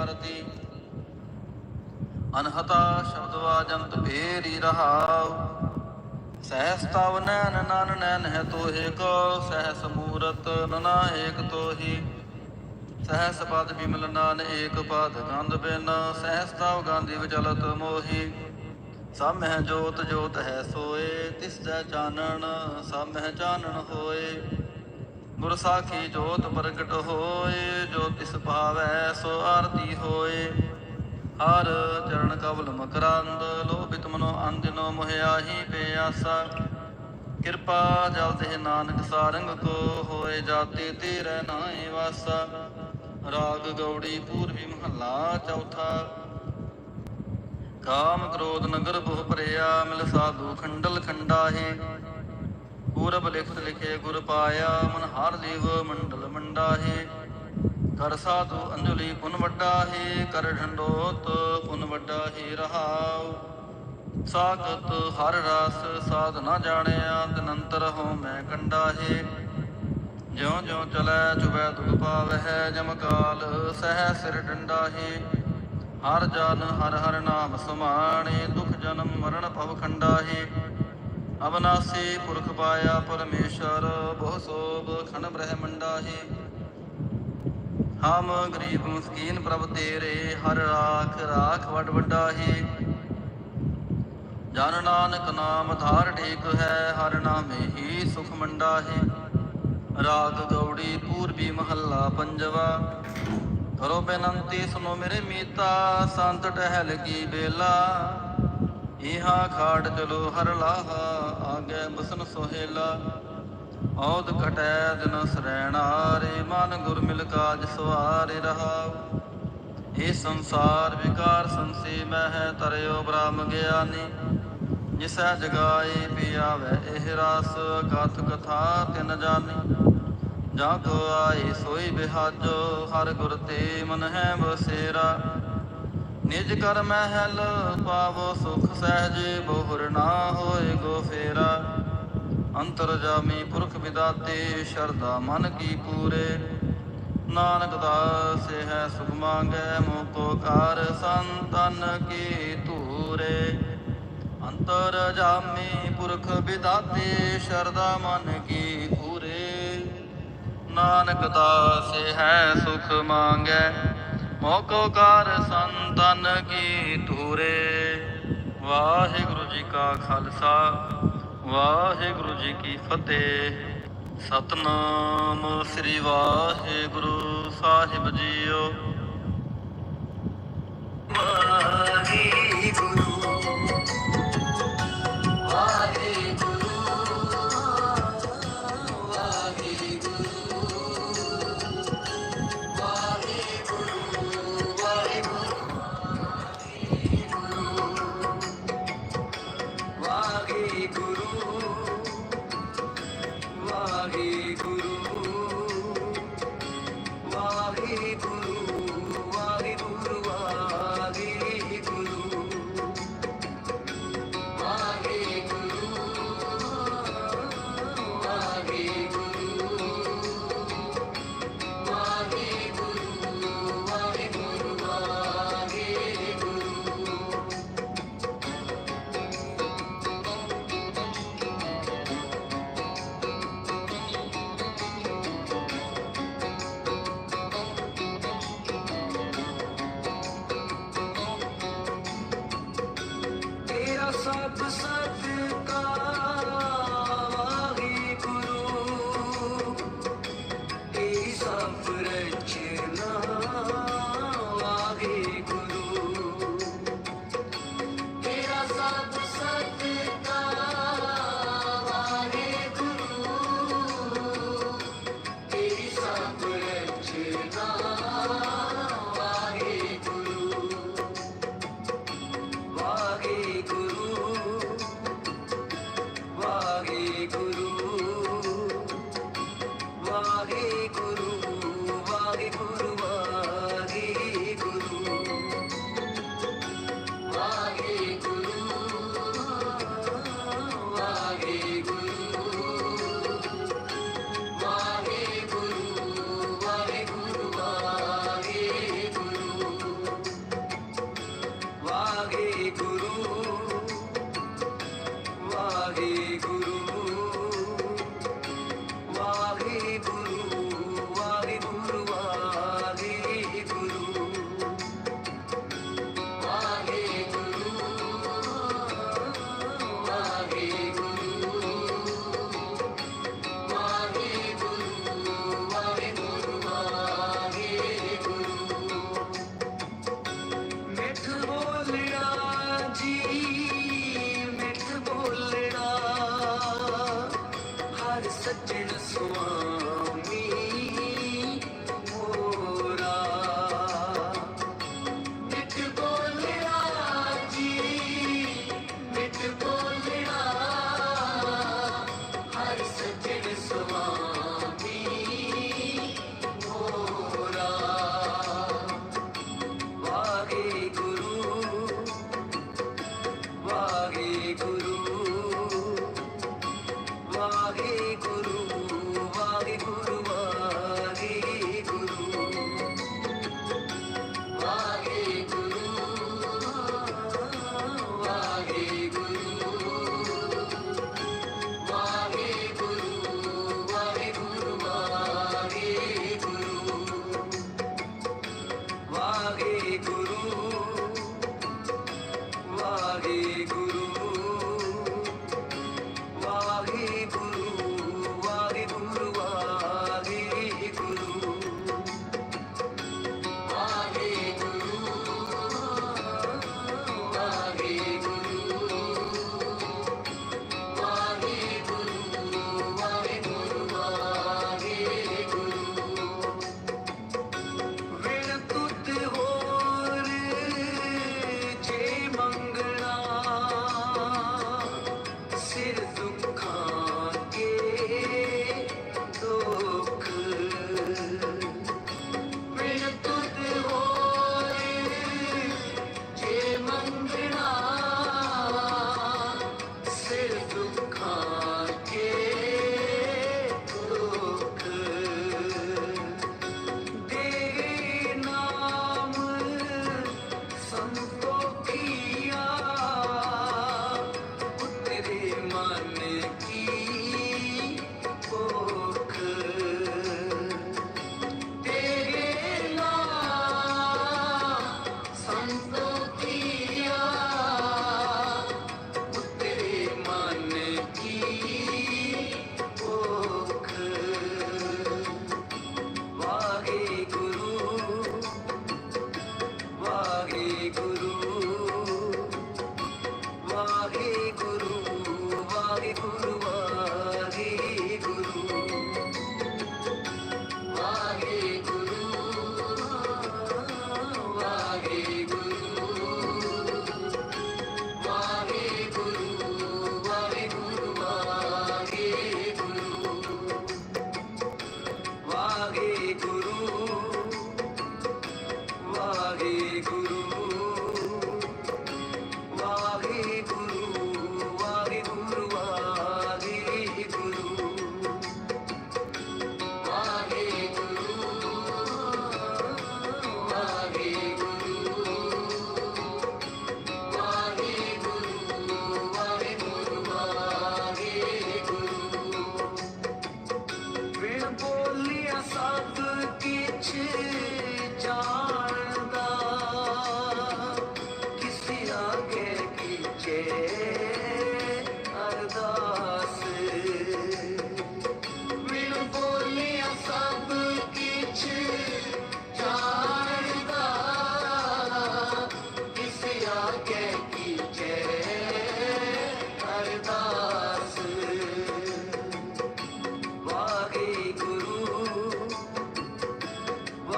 ਆਰਤੀ। ਅਨਹਤਾ ਸ਼ਬਦ ਵਾਜੰਤ ਰਹਾਉ। ਸਹਿਸ ਤਵ ਨੈਨ ਨਨ ਨੈਨ ਹੈ ਤੋਹਿ ਕੋ, ਸਹਿਸ ਮੂਰਤ ਨਨਾ ਏਕ ਤੋਹੀ। ਸਹਿਸ ਪਦ ਬਿਮਲ ਨਾਨ ਏਕ ਪਦ ਗੰਧ ਬਿਨ, ਸਹਿਸ ਤਵ ਗਾਂਧੀ ਵਿਚਲਤ ਮੋਹੀ। ਸਮਹਿ ਜੋਤ ਜੋਤ ਹੈ ਸੋਏ, ਤਿਸ ਜੈ ਚਾਨਣ ਸਮਹਿ ਚਾਨਣ ਹੋਏ। ਗੁਰ ਸਾਖੀ ਜੋਤ ਪ੍ਰਗਟ ਹੋਏ, ਜੋ ਤਿਸ ਭਾਵੈ ਸੋ ਆਰਤੀ ਹੋਏ। ਹਰ ਚਰਨ ਕਵਲ ਮਕਰੰਦ, ਲੋਭਿਤ ਮਨੋ ਅੰਜਨੋ ਮੋਹਿਆਹੀ ਪਿਆਸਾ। ਕਿਰਪਾ ਜਲ ਤੇ ਨਾਨਕ ਸਾਰੰਗ ਕੋ ਹੋਏ, ਜਾਤੀ ਤੇਰੇ ਨਾਏ ਵਾਸਾ। ਰਾਗ ਗੌੜੀ ਪੂਰਬੀ ਮਹੱਲਾ ਚੌਥਾ। ਕਾਮ ਕ੍ਰੋਧ ਨਗਰ ਬਹੁ ਭਰਿਆ, ਮਿਲ ਸਾਧੂ ਖੰਡਲ ਖੰਡਾ ਖੰਡਾਹੇ। ਪੂਰਬ ਲਿਖਤ ਲਿਖੇ ਗੁਰ ਪਾਇਆ, ਮਨ ਹਰ ਦੇਵ ਮੰਡਲ ਮੰਡਾਹੇ। ਕਰ ਸਾਧੂ ਅੰਜਲੀ ਪੁਨ ਵੱਡਾ ਹੈ ਕਰ ਢੰਡੋਤ ਪੁਨ ਵੱਡਾ ਹੈ ਰਹਾਉ। ਸਾਗਤ ਹਰ ਰਸ ਸਾਧ ਨਾ ਜਾਣਿਆ, ਤਨੰਤਰ ਹੋ ਮੈਂ ਕੰਡਾ ਹੈ ਜਿਉ ਜਿਉ ਚਲੈ ਚੁਬੈ ਦੁਖ ਪਾਵਹਿ, ਜਮ ਕਾਲ ਸਹਿ ਸਿਰ ਡੰਡਾ ਹੈ ਹਰ ਜਨ ਹਰ ਹਰ ਨਾਮ ਸਮਾਣੇ, ਦੁਖ ਜਨਮ ਮਰਨ ਭਵ ਖੰਡਾ ਹੈ ਅਵਨਾਸੀ ਪੁਰਖ ਪਾਇਆ ਪਰਮੇਸ਼ਰ, ਬਹੁ ਸੋਭ ਖੰਡ ਬ੍ਰਹਮੰਡਾ ਹੈ ਹਮ ਗਰੀਬ ਮਸਕੀਨ ਪ੍ਰਭ ਤੇਰੇ, ਹਰ ਰਾਖ ਰਾਖ ਵੱਡ ਵੱਡਾ ਹੈ ਜਨ ਨਾਨਕ ਨਾਮ ਧਾਰ ਠੀਕ ਹੈ, ਹਰ ਨਾਮੇ ਹੀ ਸੁਖ ਮੰਡਾ ਹੈ ਰਾਗ ਗੌੜੀ ਪੂਰਬੀ ਮਹੱਲਾ ਪੰਜਵਾ। ਕਰੋ ਬੇਨੰਤੀ ਸੁਨੋ ਮੇਰੇ ਮੀਤਾ, ਸੰਤ ਟਹਿਲ ਕੀ ਬੇਲਾ। ਇਹਾ ਖਾੜ ਚਲੋ ਹਰ ਲਾਹਾ, ਆਗੇ ਬਸਨ ਸੋਹੇਲਾ। ਔਦ ਕਟੈ ਦਿਨ ਸਰੈਣਾਰੇ ਮਨ ਗੁਰ ਮਿਲ ਕਾਜ ਸਵਾਰੇ ਰਹਾਉ। ਇਹ ਸੰਸਾਰ ਵਿਕਾਰ ਸੰਸੇ ਮਹਿ ਤਰਿਓ ਬ੍ਰਹਮ ਗਿਆਨੀ। ਜਿਸੈ ਜਗਾਏ ਪਿਆਵੈ ਇਹ ਰਸ, ਕਥ ਕਥਾ ਤਿਨ ਜਾਣੀ ਜਾ ਕੋ ਆਏ ਸੋਈ ਬਿਹਾਜੋ, ਹਰ ਗੁਰ ਤੇ ਮਨ ਹੈ ਬਸੇਰਾ ਨਿਜ ਕਰ ਮਹਿਲ ਪਾਵੋ ਸੁਖ ਸਹਿਜੇ, ਬੋਹਰ ਨਾ ਹੋਏ ਗੋ ਫੇਰਾ। ਅੰਤਰ ਜਾਮੀ ਪੁਰਖ ਵਿਦਾਤੇ ਸ਼ਰਦਾ ਮਨ ਕੀ ਪੂਰੇ। ਨਾਨਕ ਦਾਸ ਹੈ ਸੁਖ ਮੰਗੈ ਮੋਕੋ ਕਾਰ ਸੰਤਨ ਕੀ ਧੂਰੇ। ਅੰਤਰ ਜਾਮੀ ਪੁਰਖ ਵਿਦਾਤੇ ਸ਼ਰਦਾ ਮਨ ਕੀ ਪੂਰੇ। ਨਾਨਕ ਦਾਸ ਹੈ ਸੁਖ ਮੰਗੈ ਮੋਕੋ ਕਰ ਸੰਤਨ ਕੀ ਧੂਰੇ। ਵਾਹਿਗੁਰੂ ਜੀ ਕਾ ਖਾਲਸਾ, ਵਾਹਿਗੁਰੂ ਜੀ ਕੀ ਫਤਿਹ। ਸਤਨਾਮ ਸ੍ਰੀ ਵਾਹਿਗੁਰੂ ਸਾਹਿਬ ਜੀਓ। हरे गुरु हरे गुरु গুরু মাহে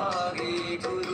हरे गुरु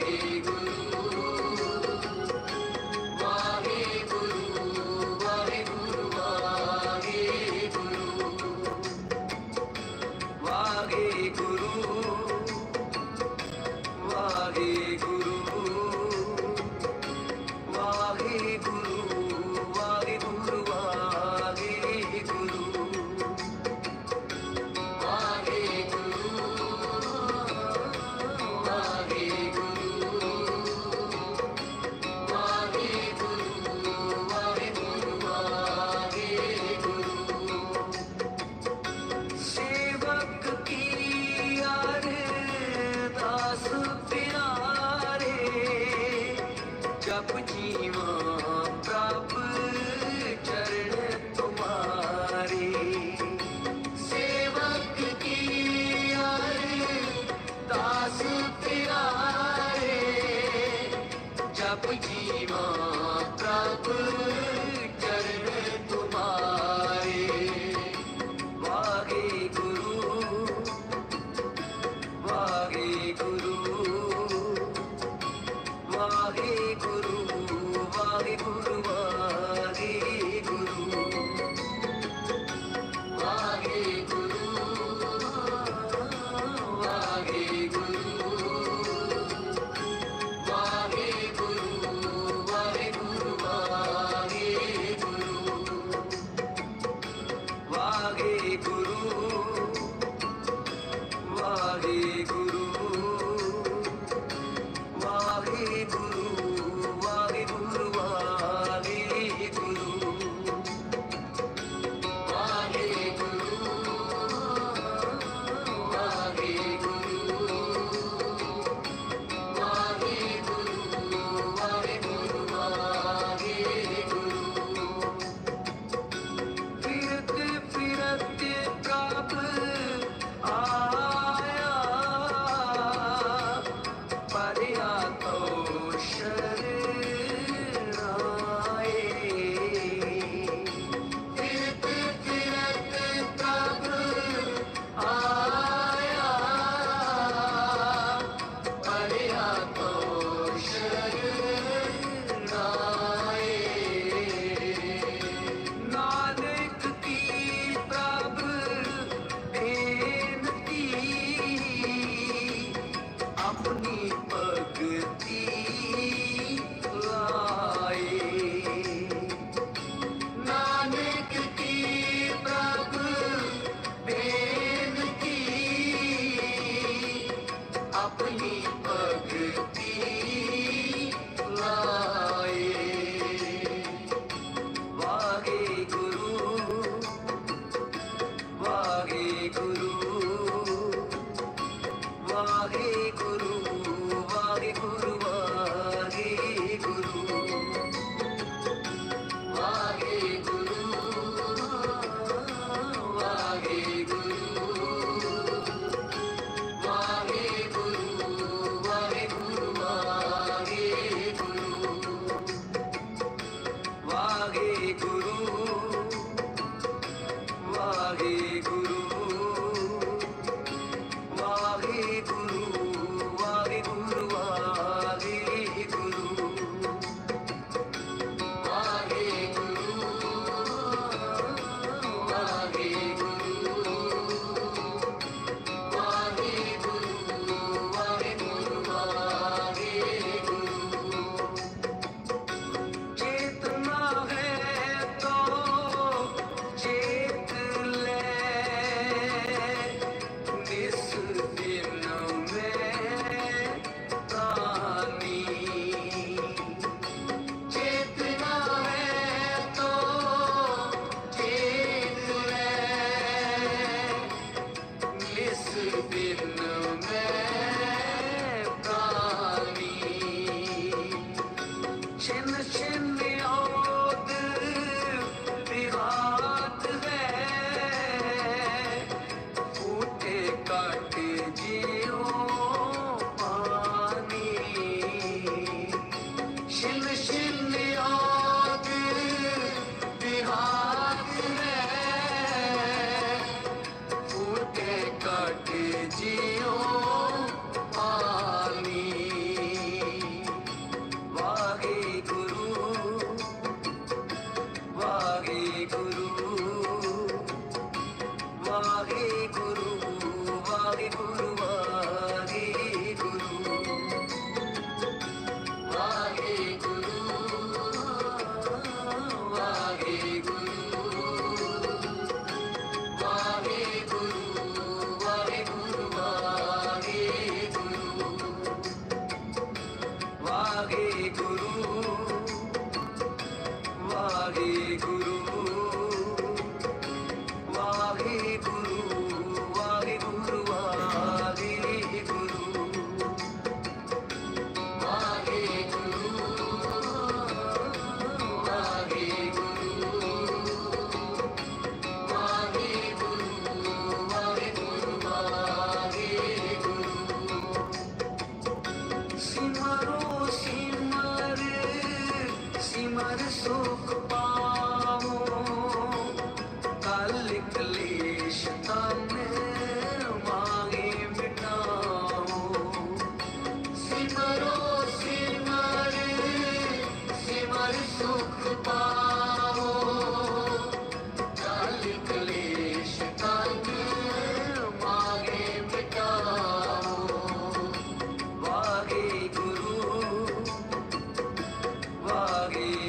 Hare Guru. 口を Oh.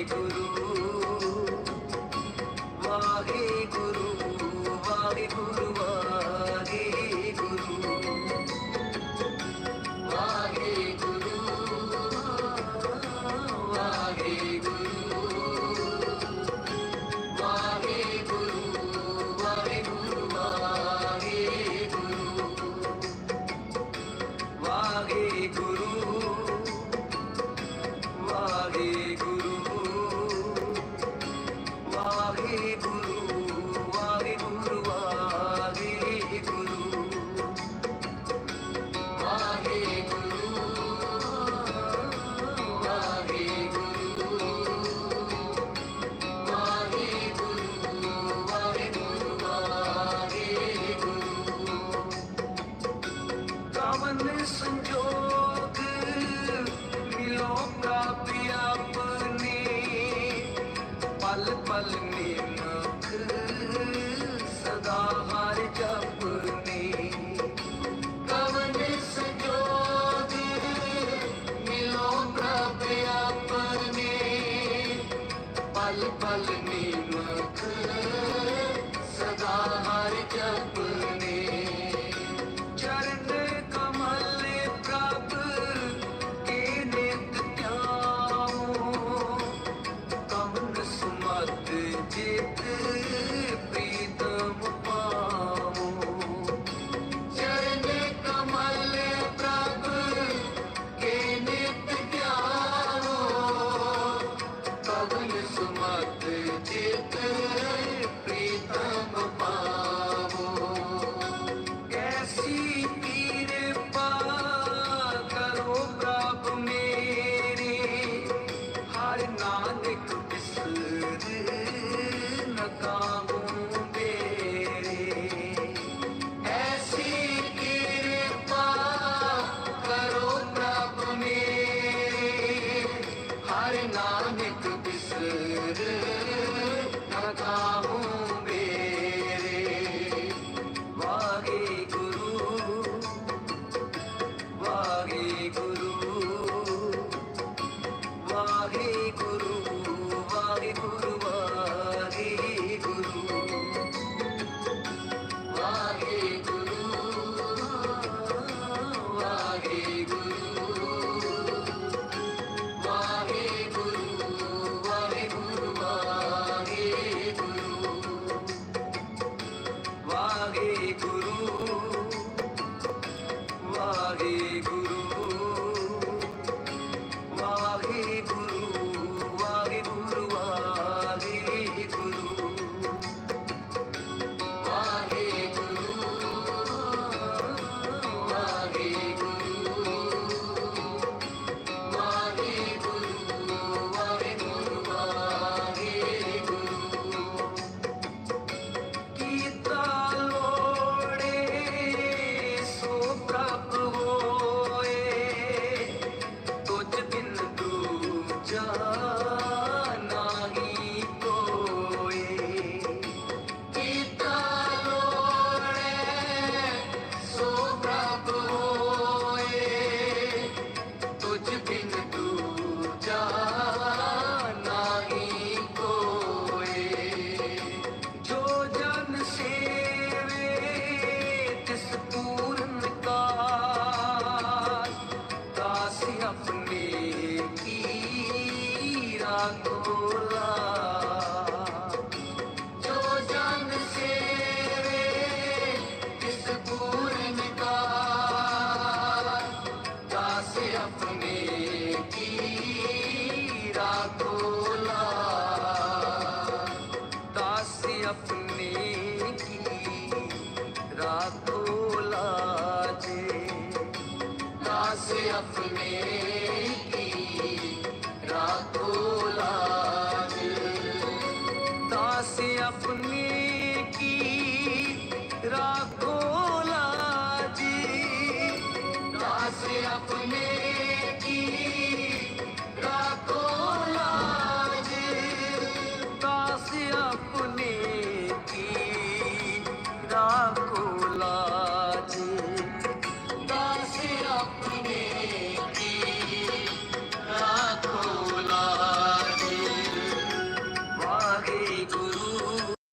tudo हरे गुरु राखो लाजे दास अपने की